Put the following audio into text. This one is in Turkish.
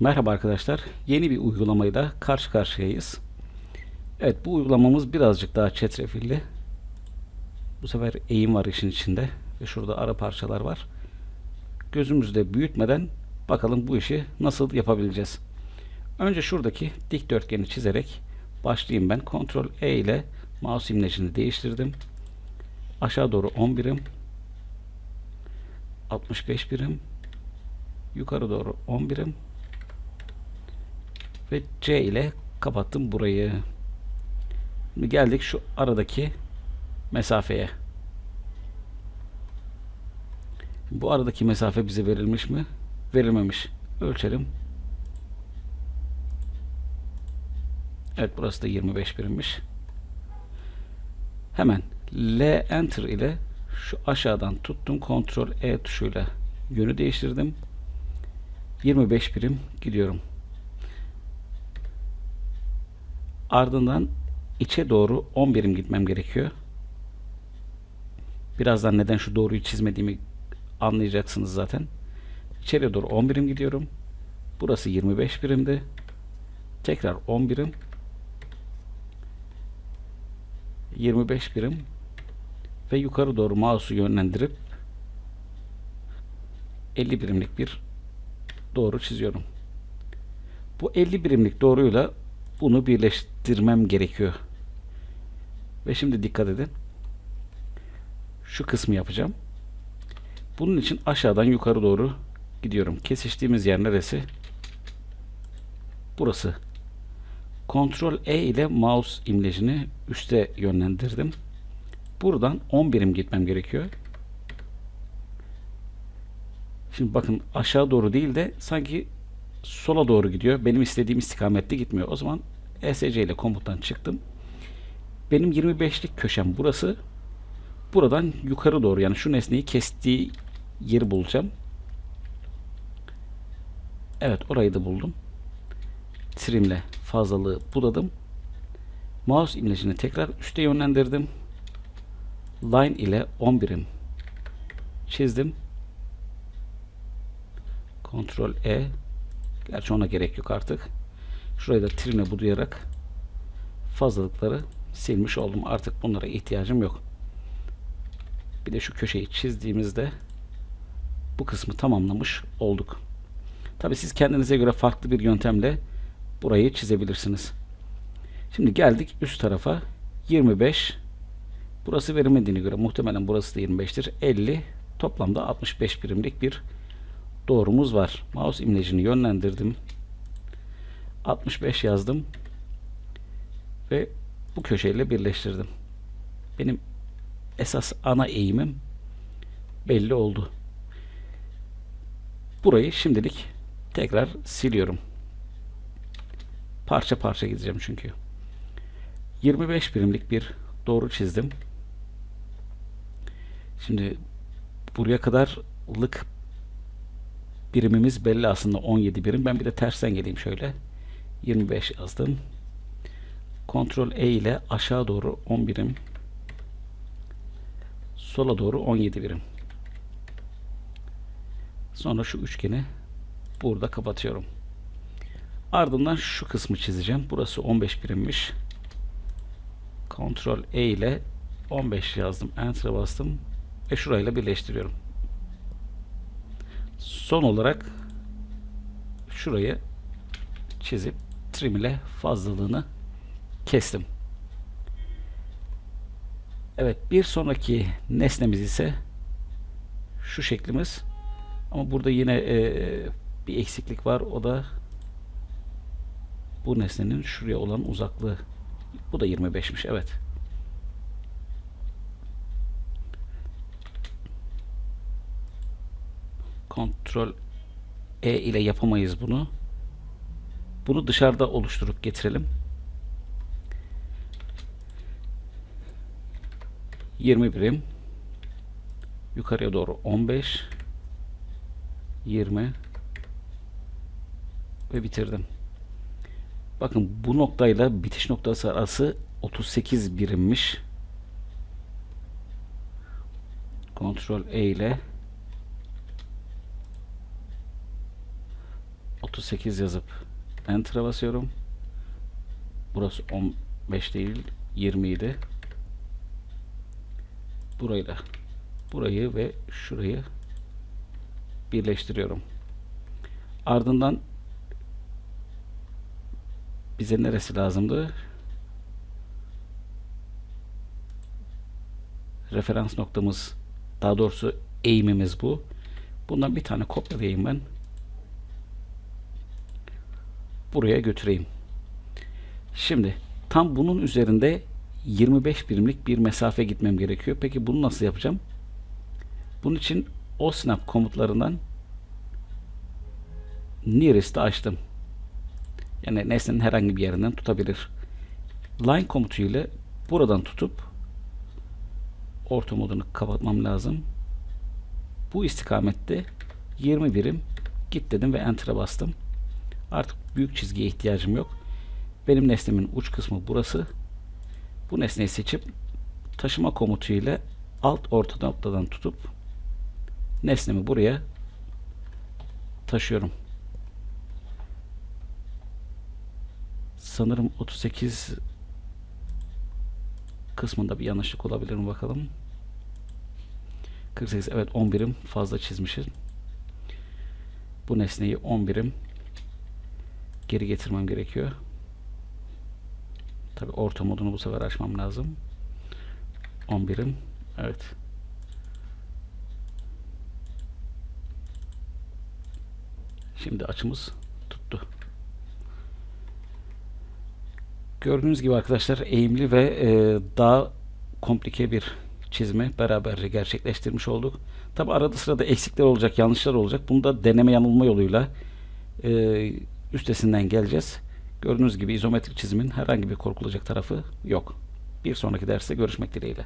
Merhaba arkadaşlar. Yeni bir uygulamayla karşı karşıyayız. Evet bu uygulamamız birazcık daha çetrefilli. Bu sefer eğim var işin içinde. Ve şurada ara parçalar var. Gözümüzde büyütmeden bakalım bu işi nasıl yapabileceğiz. Önce şuradaki dikdörtgeni çizerek başlayayım ben. Ctrl E ile mouse imlecini değiştirdim. Aşağı doğru 10 birim. 65 birim. Yukarı doğru 10 birim ve C ile kapattım burayı. Şimdi geldik şu aradaki mesafeye. Bu aradaki mesafe bize verilmiş mi? Verilmemiş. Ölçelim. Evet burası da 25 birimmiş. Hemen L Enter ile şu aşağıdan tuttum. Ctrl E tuşuyla yönü değiştirdim. 25 birim gidiyorum. Ardından içe doğru 10 birim gitmem gerekiyor. Birazdan neden şu doğruyu çizmediğimi anlayacaksınız zaten. İçeriye doğru 10 birim gidiyorum. Burası 25 birimdi. Tekrar 10 birim. 25 birim ve yukarı doğru mouse'u yönlendirip 50 birimlik bir doğru çiziyorum. Bu 50 birimlik doğruyla bunu birleştirmem gerekiyor. Ve şimdi dikkat edin. Şu kısmı yapacağım. Bunun için aşağıdan yukarı doğru gidiyorum. Kesiştiğimiz yer neresi? Burası. Ctrl E ile mouse imlecini üste yönlendirdim. Buradan 10 birim gitmem gerekiyor. Şimdi bakın aşağı doğru değil de sanki sola doğru gidiyor. Benim istediğim istikamette gitmiyor. O zaman ESC ile komuttan çıktım. Benim 25'lik köşem burası. Buradan yukarı doğru yani şu nesneyi kestiği yeri bulacağım. Evet orayı da buldum. Trimle fazlalığı buladım. Mouse imlecini tekrar üste yönlendirdim. Line ile 10 birim çizdim. Ctrl E Gerçi ona gerek yok artık. Şurayı da trine budayarak fazlalıkları silmiş oldum. Artık bunlara ihtiyacım yok. Bir de şu köşeyi çizdiğimizde bu kısmı tamamlamış olduk. Tabi siz kendinize göre farklı bir yöntemle burayı çizebilirsiniz. Şimdi geldik üst tarafa 25 burası verilmediğine göre muhtemelen burası da 25'tir. 50 toplamda 65 birimlik bir doğrumuz var. Mouse imlecini yönlendirdim. 65 yazdım. Ve bu köşeyle birleştirdim. Benim esas ana eğimim belli oldu. Burayı şimdilik tekrar siliyorum. Parça parça gideceğim çünkü. 25 birimlik bir doğru çizdim. Şimdi buraya kadarlık birimimiz belli aslında 17 birim. Ben bir de tersten geleyim şöyle. 25 yazdım. Ctrl E ile aşağı doğru 10 birim. Sola doğru 17 birim. Sonra şu üçgeni burada kapatıyorum. Ardından şu kısmı çizeceğim. Burası 15 birimmiş. Ctrl E ile 15 yazdım. Enter'a bastım. Ve şurayla birleştiriyorum. Son olarak şurayı çizip trim ile fazlalığını kestim. Evet bir sonraki nesnemiz ise şu şeklimiz. Ama burada yine e, bir eksiklik var. O da bu nesnenin şuraya olan uzaklığı. Bu da 25'miş. Evet. Ctrl E ile yapamayız bunu. Bunu dışarıda oluşturup getirelim. 20 birim yukarıya doğru 15 20 ve bitirdim. Bakın bu noktayla bitiş noktası arası 38 birimmiş. Ctrl E ile 38 yazıp Enter'a basıyorum. Burası 15 değil 20 idi. Burayı da burayı ve şurayı birleştiriyorum. Ardından bize neresi lazımdı? Referans noktamız daha doğrusu eğimimiz bu. Bundan bir tane kopyalayayım ben. Buraya götüreyim. Şimdi tam bunun üzerinde 25 birimlik bir mesafe gitmem gerekiyor. Peki bunu nasıl yapacağım? Bunun için o snap komutlarından nearest'ı açtım. Yani nesnenin herhangi bir yerinden tutabilir. Line komutu ile buradan tutup orta modunu kapatmam lazım. Bu istikamette 20 birim git dedim ve enter'a bastım. Artık büyük çizgiye ihtiyacım yok. Benim nesnemin uç kısmı burası. Bu nesneyi seçip taşıma komutu ile alt orta noktadan tutup nesnemi buraya taşıyorum. Sanırım 38 kısmında bir yanlışlık olabilir mi bakalım. 48 evet 10 birim fazla çizmişiz. Bu nesneyi 10 birim geri getirmem gerekiyor. Tabi orta modunu bu sefer açmam lazım. 10 birim. Evet. Şimdi açımız tuttu. Gördüğünüz gibi arkadaşlar eğimli ve e, daha komplike bir çizimi beraberce gerçekleştirmiş olduk. Tabi arada sırada eksikler olacak, yanlışlar olacak. Bunu da deneme yanılma yoluyla e, üstesinden geleceğiz. Gördüğünüz gibi izometrik çizimin herhangi bir korkulacak tarafı yok. Bir sonraki derste görüşmek dileğiyle.